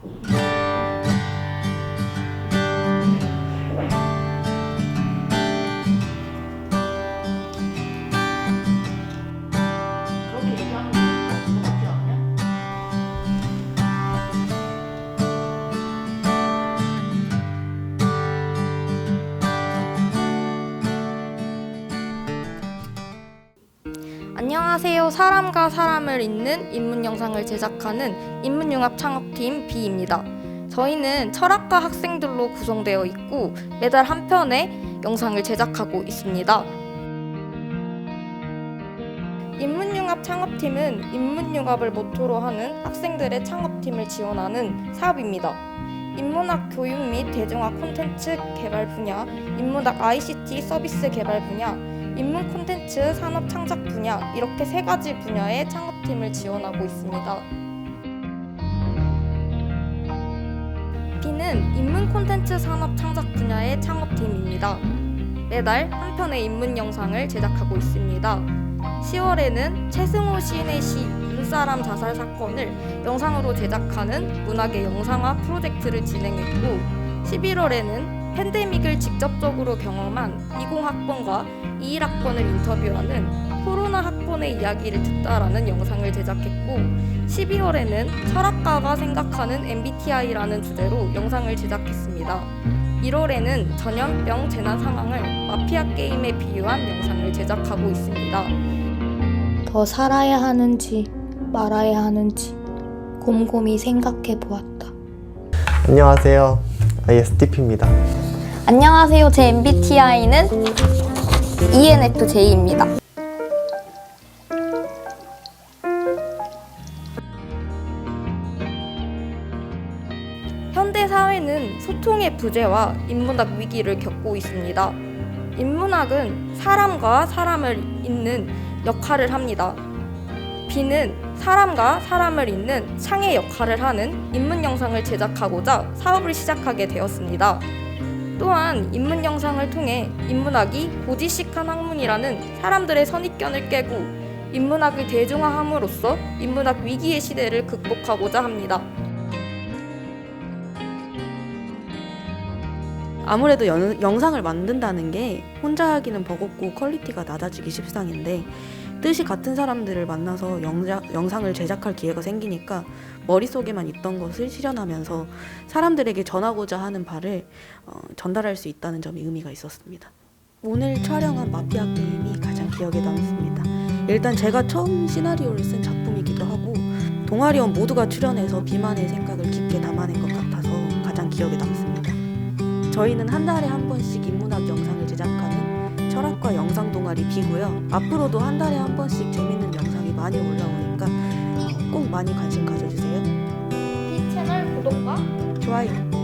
그렇 안녕하세요. 사람과 사람을 잇는 인문 영상을 제작하는 인문융합 창업팀 B입니다. 저희는 철학과 학생들로 구성되어 있고 매달 한 편의 영상을 제작하고 있습니다. 인문융합 창업팀은 인문융합을 모토로 하는 학생들의 창업팀을 지원하는 사업입니다. 인문학 교육 및 대중화 콘텐츠 개발 분야, 인문학 ICT 서비스 개발 분야, 인문 콘텐츠 산업 창작 분야 이렇게 세 가지 분야의 창업팀을 지원하고 있습니다. B는 인문 콘텐츠 산업 창작 분야의 창업팀입니다. 매달 한 편의 인문 영상을 제작하고 있습니다. 10월에는 최승호 시인의 시 눈사람 자살 사건을 영상으로 제작하는 문학의 영상화 프로젝트를 진행했고 11월에는 팬데믹을 직접적으로 경험한 20학번과 21학번을 인터뷰하는 코로나 학번의 이야기를 듣다라는 영상을 제작했고 12월에는 철학가가 생각하는 MBTI라는 주제로 영상을 제작했습니다. 1월에는 전염병 재난 상황을 마피아 게임에 비유한 영상을 제작하고 있습니다. 더 살아야 하는지 말아야 하는지 곰곰이 생각해 보았다. 안녕하세요. ISTP입니다. 안녕하세요. 제 MBTI는 ENFJ입니다. 현대 사회는 소통의 부재와 인문학 위기를 겪고 있습니다. 인문학은 사람과 사람을 잇는 역할을 합니다. B는 사람과 사람을 잇는 창의 역할을 하는 인문 영상을 제작하고자 사업을 시작하게 되었습니다. 또한 인문 영상을 통해 인문학이 고지식한 학문이라는 사람들의 선입견을 깨고 인문학을 대중화함으로써 인문학 위기의 시대를 극복하고자 합니다. 아무래도 연- 영상을 만든다는 게 혼자 하기는 버겁고 퀄리티가 낮아지기 십상인데 뜻이 같은 사람들을 만나서 영자, 영상을 제작할 기회가 생기니까 머릿속에만 있던 것을 실현하면서 사람들에게 전하고자 하는 바를 어, 전달할 수 있다는 점이 의미가 있었습니다. 오늘 촬영한 마피아 게임이 가장 기억에 남습니다. 일단 제가 처음 시나리오를 쓴 작품이기도 하고 동아리원 모두가 출연해서 비만의 생각을 깊게 담아낸 것 같아서 가장 기억에 남습니다. 저희는 한 달에 한 번씩 인문학 영상을 제작하는 철학과 영상 동아리 B고요. 앞으로도 한 달에 한 번씩 재밌는 영상이 많이 올라오니까 어, 꼭 많이 관심 가져주세요. B 채널 구독과 좋아요.